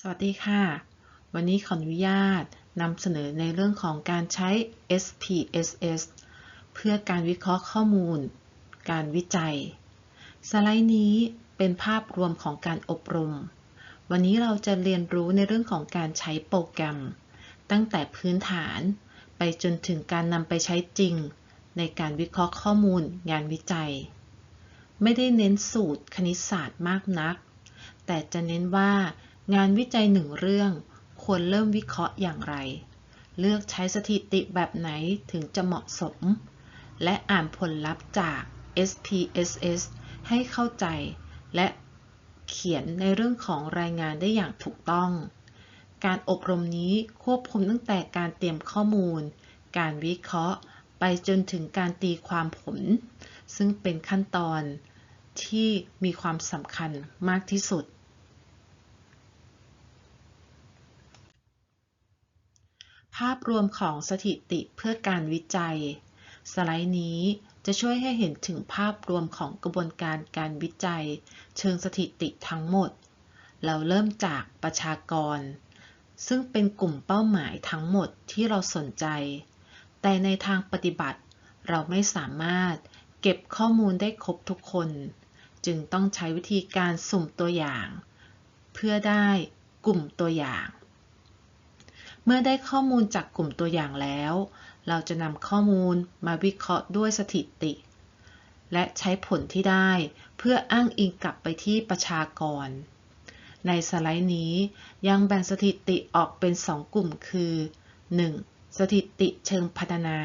สวัสดีค่ะ วันนี้ขออนุญาตนำเสนอในเรื่องของการใช้ SPSS เพื่อการวิเคราะห์ข้อมูล การวิจัย สไลด์นี้เป็นภาพรวมของการอบรม วันนี้เราจะเรียนรู้ในเรื่องของการใช้โปรแกรม ตั้งแต่พื้นฐานไปจนถึงการนำไปใช้จริง ในการวิเคราะห์ข้อมูลงานวิจัย ไม่ได้เน้นสูตรคณิตศาสตร์มากนัก แต่จะเน้นว่า งานวิจัยหนึ่งเรื่อง ควรเริ่มวิเคราะห์อย่างไร เลือกใช้สถิติแบบไหนถึงจะเหมาะสม และอ่านผลลัพธ์จาก SPSS ให้เข้าใจและเขียนในเรื่องของรายงานได้อย่างถูกต้อง การอบรมนี้ควบคุมตั้งแต่การเตรียมข้อมูล การวิเคราะห์ ไปจนถึงการตีความผล ซึ่งเป็นขั้นตอนที่มีความสำคัญมากที่สุด ภาพรวมของสถิติเพื่อการวิจัย สไลด์นี้จะช่วยให้เห็นถึงภาพรวมของกระบวนการการวิจัย เชิงสถิติทั้งหมด เราเริ่มจากประชากร ซึ่งเป็นกลุ่มเป้าหมายทั้งหมดที่เราสนใจ แต่ในทางปฏิบัติเราไม่สามารถเก็บข้อมูลได้ครบทุกคน จึงต้องใช้วิธีการสุ่มตัวอย่าง เพื่อได้กลุ่มตัวอย่าง เมื่อได้ข้อมูลจากกลุ่มตัวอย่างแล้ว เราจะนำข้อมูลมาวิเคราะห์ด้วยสถิติ และใช้ผลที่ได้เพื่ออ้างอิงกลับไปที่ประชากร ในสไลด์นี้ยังแบ่งสถิติออกเป็น 2 กลุ่มคือ 1. สถิติเชิงพัฒนา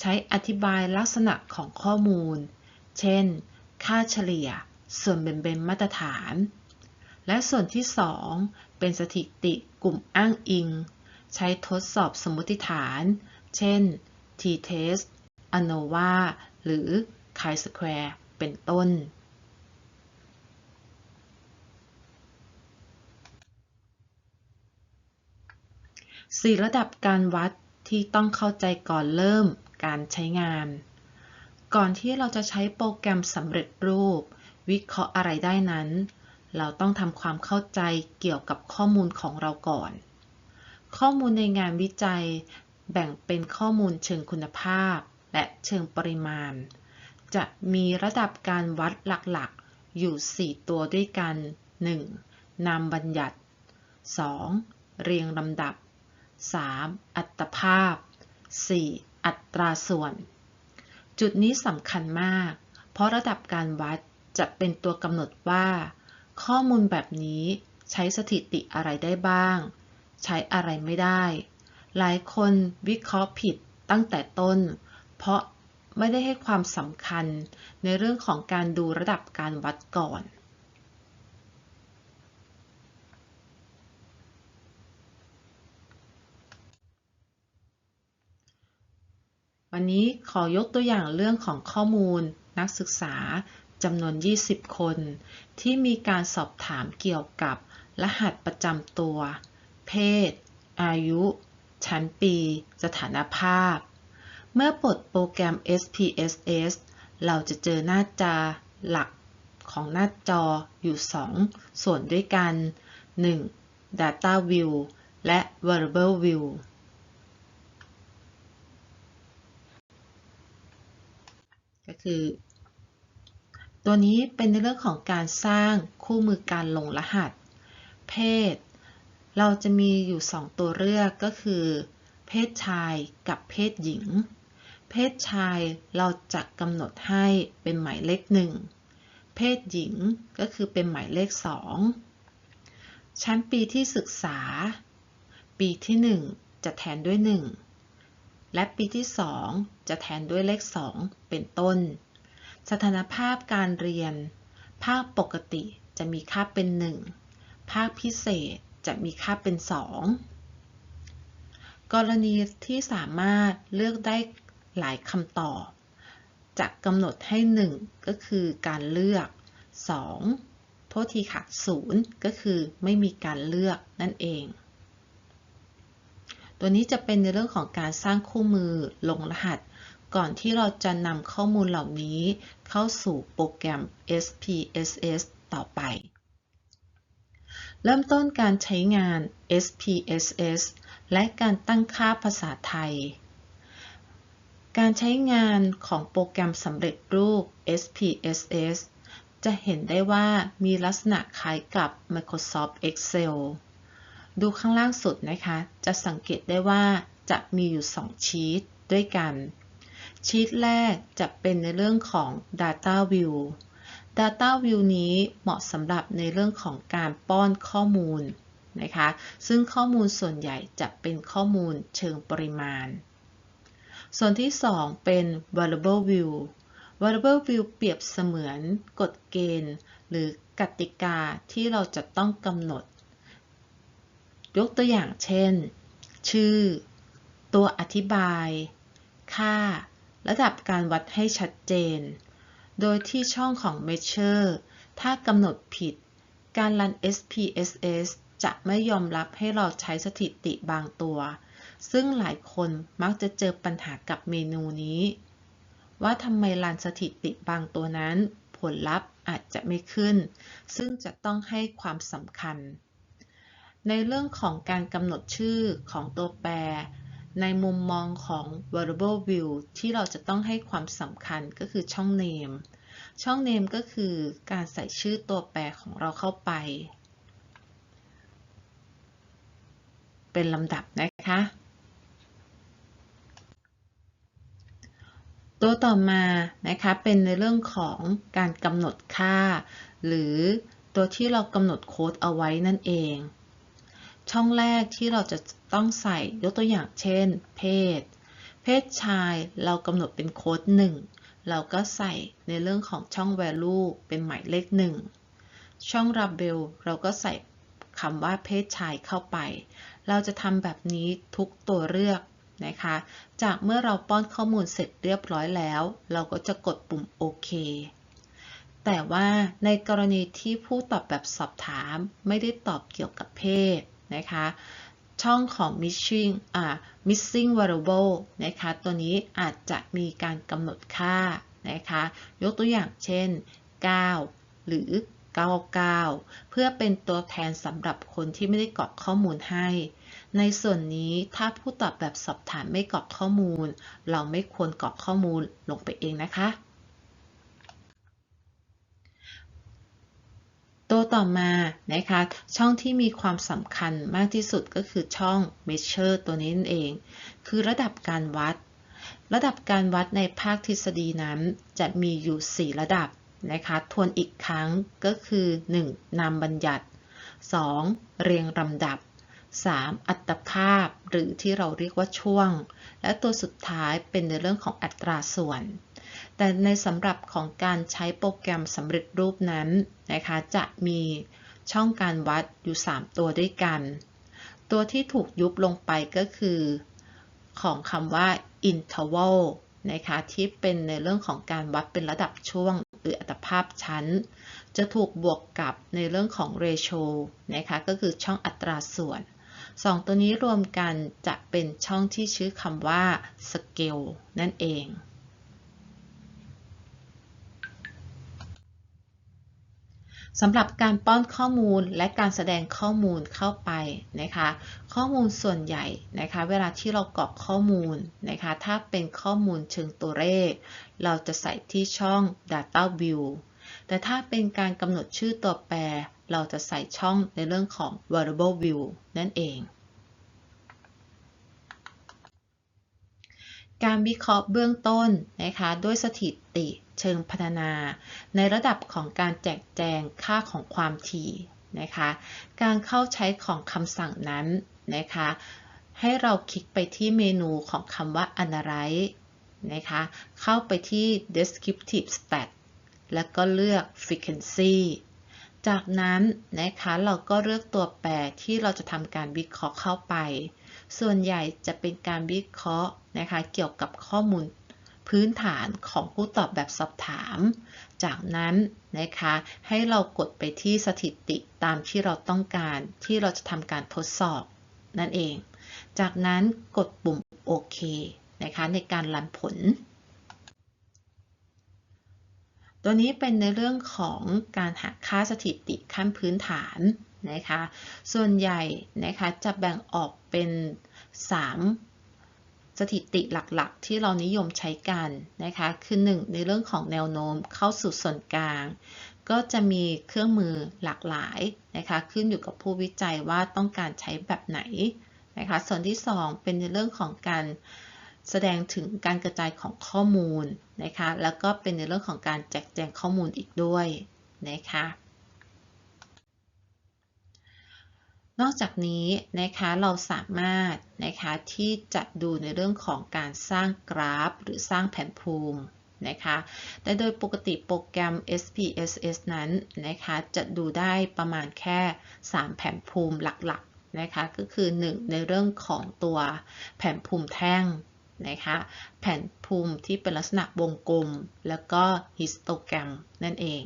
ใช้อธิบายลักษณะของข้อมูล เช่น ค่าเฉลี่ย ส่วนเป็นเป็นมาตรฐาน และส่วนที่ 2 เป็นสถิติกลุ่มอ้างอิง ใช้ทดสอบสมมติฐาน เช่น t-test ANOVA หรือ chi-square เป็นต้น สี่ระดับการวัดที่ต้องเข้าใจก่อนเริ่มการใช้งาน ก่อนที่เราจะใช้โปรแกรมสำเร็จรูป วิเคราะห์อะไรได้นั้น เราต้องทำความเข้าใจเกี่ยวกับข้อมูลของเราก่อน ข้อมูลในงานวิจัย แบ่งเป็นข้อมูลเชิงคุณภาพ และเชิงปริมาณ จะมีระดับการวัดหลักๆ อยู่ 4 ตัวด้วยกัน 1. นามบัญญัติ 2. เรียงลำดับ 3. อัตภาพ 4. อัตราส่วน จุดนี้สำคัญมาก เพราะระดับการวัดจะเป็นตัวกำหนดว่า ข้อมูลแบบนี้ใช้สถิติอะไรได้บ้าง ใช้อะไรไม่ได้ หลายคนวิเคราะห์ผิดตั้งแต่ต้น เพราะไม่ได้ให้ความสำคัญในเรื่องของการดูระดับการวัดก่อนวันนี้ขอยกตัวอย่างเรื่องของข้อมูลนักศึกษาจำนวน 20 คน ที่มีการสอบถามเกี่ยวกับรหัสประจำตัว เพศ อายุ ชั้นปี สถานภาพ เมื่อปลดโปรแกรม SPSS เราจะเจอหน้าจาหลักของหน้าจออยู่ 2 ส่วนด้วยกัน 1. Data View และ Variable View ก็คือ ตัวนี้เป็นในเรื่องของการสร้างคู่มือการลงรหัส เพศ เราจะมีอยู่ 2 ตัวเลือกก็คือ เพศชายกับเพศหญิง เพศชายเราจะกำหนดให้เป็นหมายเลขหนึ่งเพศหญิงก็คือเป็นหมายเลข 2 ชั้นปีที่ศึกษา ปีที่ 1 จะแทนด้วย 1 และปีที่ 2 จะแทนด้วยเลข 2 เป็นต้น สถานภาพการเรียน ภาคปกติจะมีค่าเป็น 1 ภาคพิเศษ จะมีค่าเป็น 2 กรณีที่สามารถเลือกได้หลายคำตอบจะกำหนดให้ 1 ก็คือการเลือก 2 โทษทีค่ะ 0 ก็คือไม่มีการเลือกนั่นเอง ตัวนี้จะเป็นในเรื่องของการสร้างคู่มือลงรหัส ก่อนที่เราจะนำข้อมูลเหล่านี้เข้าสู่โปรแกรม SPSS ต่อไป เริ่มต้นการใช้งาน SPSS และการตั้งค่าภาษาไทย การใช้งานของโปรแกรมสำเร็จรูป SPSS จะเห็นได้ว่ามีลักษณะคล้ายกับ Microsoft Excel ดูข้างล่างสุดนะคะ จะสังเกตได้ว่าจะมีอยู่ 2 ชีตด้วยกัน ชีตแรกจะเป็นในเรื่องของ Data View Data View นี้เหมาะสำหรับในเรื่องของการป้อนข้อมูลนะคะ ซึ่งข้อมูลส่วนใหญ่จะเป็นข้อมูลเชิงปริมาณ ส่วนที่ 2 เป็น Variable View Variable View เปรียบเสมือนกฎเกณฑ์ หรือกติกาที่เราจะต้องกำหนด ยกตัวอย่างเช่น ชื่อ ตัวอธิบาย ค่า ระดับการวัดให้ชัดเจน โดยที่ช่องของ Measure ถ้ากำหนดผิด การรัน SPSS จะไม่ยอมรับให้เราใช้สถิติบางตัว ซึ่งหลายคนมักจะเจอปัญหากับเมนูนี้ ว่าทำไมรันสถิติบางตัวนั้น ผลลัพธ์อาจจะไม่ขึ้น ซึ่งจะต้องให้ความสำคัญ ในเรื่องของการกำหนดชื่อของตัวแปร ในมุมมองของ variable view ที่เราจะต้องให้ความสำคัญก็คือช่อง name ช่อง name ก็คือการใส่ชื่อตัวแปรของเราเข้าไป เป็นลำดับนะคะ ตัวต่อมานะคะเป็นในเรื่องของการกำหนดค่า หรือตัวที่เรากำหนดโค้ดเอาไว้นั่นเอง ช่องแรกที่เราจะต้องใส่ยกตัวอย่างเช่น เพศ เพศชายเรากำหนดเป็นโค้ด1 เราก็ใส่ในเรื่องของช่อง value เป็นหมายเลข 1 ช่อง label เราก็ใส่คำว่าเพศชายเข้าไป เราจะทำแบบนี้ทุกตัวเลือกนะคะ จากเมื่อเราป้อนข้อมูลเสร็จเรียบร้อยแล้ว เราก็จะกดปุ่มโอเคแต่ว่าในกรณีที่ผู้ตอบแบบสอบถามไม่ได้ตอบเกี่ยวกับเพศ นะคะ ช่องของ missing อ่า missing variable นะคะ ตัวนี้อาจจะมีการกำหนดค่านะคะ ยกตัวอย่างเช่น 9 หรือ 99 เพื่อเป็นตัวแทนสำหรับคนที่ไม่ได้กรอกข้อมูลให้ ในส่วนนี้ถ้าผู้ตอบแบบสอบถามไม่กรอกข้อมูล เราไม่ควรกรอกข้อมูลลงไปเองนะคะ ตัวต่อมานะคะ ช่องที่มีความสำคัญมากที่สุดก็คือช่อง measure ตัวนี้นั่นเอง คือระดับการวัด ระดับการวัดในภาคทฤษฎีนั้น จะมีอยู่ 4 ระดับนะคะ ทวนอีกครั้งก็คือ 1. นามบัญญัติ 2. เรียงลำดับ 3. อัตภาพ หรือที่เราเรียกว่าช่วง และตัวสุดท้ายเป็นในเรื่องของอัตราส่วน แต่ในสำหรับของการใช้โปรแกรมสำเร็จรูปนั้นนะคะ จะมีช่องการวัดอยู่ 3 ตัวด้วยกัน ตัวที่ถูกยุบลงไปก็คือ ของคำว่า interval นะคะที่เป็นในเรื่องของการวัดเป็นระดับช่วง หรืออัตภาพชั้น จะถูกบวกกับในเรื่องของ ratio นะคะก็คือช่องอัตราส่วน 2 ตัวนี้รวมกันจะเป็นช่องที่ชื่อคำว่า scale นั่นเอง สำหรับการป้อนข้อมูลและการแสดงข้อมูลเข้าไปนะคะ ข้อมูลส่วนใหญ่นะคะ เวลาที่เรากรอกข้อมูลนะคะ ถ้าเป็นข้อมูลเชิงตัวเลข เราจะใส่ที่ช่อง Data View แต่ถ้าเป็นการกำหนดชื่อตัวแปร เราจะใส่ช่องในเรื่องของ Variable View นั่นเอง การวิเคราะห์เบื้องต้นนะคะด้วยสถิติเชิงพัฒนา ในระดับของการแจกแจงค่าของความถี่นะคะการเข้าใช้ของคำสั่งนั้นนะคะให้เราคลิกไปที่เมนูของคำว่า Analyze นะคะเข้าไปที่ Descriptive Stat แล้วก็เลือก Frequency จากนั้นนะคะเราก็เลือกตัวแปรที่เราจะทำการวิเคราะห์เข้าไป ส่วนใหญ่จะเป็นการวิเคราะห์นะคะเกี่ยวกับข้อมูลพื้นฐานของผู้ตอบแบบสอบถาม จากนั้นนะคะให้เรากดไปที่สถิติตามที่เราต้องการที่เราจะทำการทดสอบนั่นเอง จากนั้นกดปุ่มโอเคนะคะในการรันผล ตัวนี้เป็นในเรื่องของการหาค่าสถิติขั้นพื้นฐาน นะคะ ส่วนใหญ่นะคะจะแบ่งออกเป็น 3 สถิติหลักๆ ที่เรานิยมใช้กันนะคะคือ 1 ในเรื่องของแนวโน้มเข้าสู่ส่วนกลาง ก็จะมีเครื่องมือหลากหลายนะคะขึ้นอยู่กับผู้วิจัยว่าต้องการใช้แบบไหนนะคะส่วนที่ 2 เป็นในเรื่องของการแสดงถึงการกระจายของข้อมูลนะคะ แล้วก็เป็นในเรื่องของการแจกแจงข้อมูลอีกด้วยนะคะ นอกจากนี้นะคะเราสามารถนะคะที่จะดูในเรื่องของการสร้างกราฟ หรือสร้างแผนภูมินะคะแต่โดยปกติโปรแกรม SPSS นั้นนะคะจะดูได้ประมาณแค่ 3 แผนภูมิหลักๆนะคะก็คือ 1 ในเรื่องของตัวแผนภูมิแท่งนะคะแผนภูมิที่เป็นลักษณะวงกลม แล้วก็ฮิสโตแกรมนั่นเอง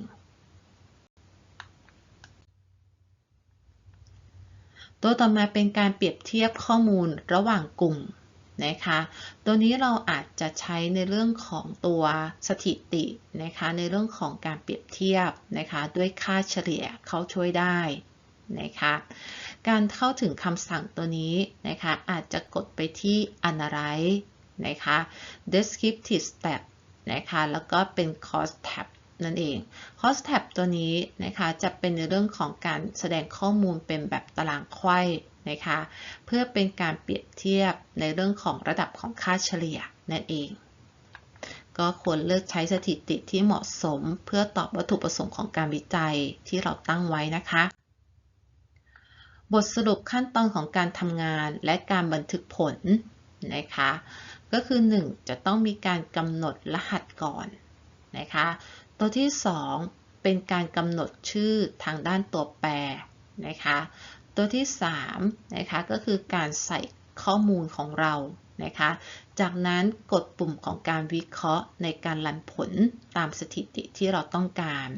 ตัวต่อมาเป็นการเปรียบเทียบข้อมูลระหว่างกลุ่มนะคะ ตัวนี้เราอาจจะใช้ในเรื่องของตัวสถิตินะคะ ในเรื่องของการเปรียบเทียบนะคะ ด้วยค่าเฉลี่ยเขาช่วยได้นะคะ การเข้าถึงคำสั่งตัวนี้นะคะ อาจจะกดไปที่ Analyze นะคะ descriptive tab นะคะ แล้วก็เป็น cost tab นั่นเอง cost tab ตัวนี้นะคะจะเป็นในเรื่องของการแสดงข้อมูลเป็นแบบตารางไขว้นะคะเพื่อเป็นการเปรียบเทียบในเรื่องของระดับของค่าเฉลี่ยนั่นเอง ก็ควรเลือกใช้สถิติที่เหมาะสม เพื่อตอบวัตถุประสงค์ของการวิจัยที่เราตั้งไว้นะคะบทสรุปขั้นตอนของการทำงานและการบันทึกผลนะคะ ก็คือ 1 จะต้องมีการกำหนดรหัสก่อนนะคะ ตัวที่ 2 เป็นการกำหนดชื่อทางด้านตัวแปรนะคะ ตัวที่3นะคะก็คือการใส่ข้อมูลของเรานะคะ จากนั้นกดปุ่มของการวิเคราะห์ในการรันผลตามสถิติที่เราต้องการ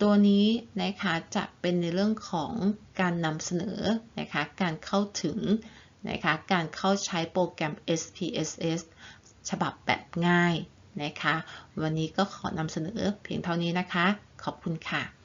ตัวนี้นะคะจะเป็นในเรื่องของการนำเสนอนะคะการเข้าถึงนะคะการเข้าใช้โปรแกรม SPSS ฉบับแบบง่าย นะคะ วันนี้ก็ขอนำเสนอเพียงเท่านี้นะคะ ขอบคุณค่ะ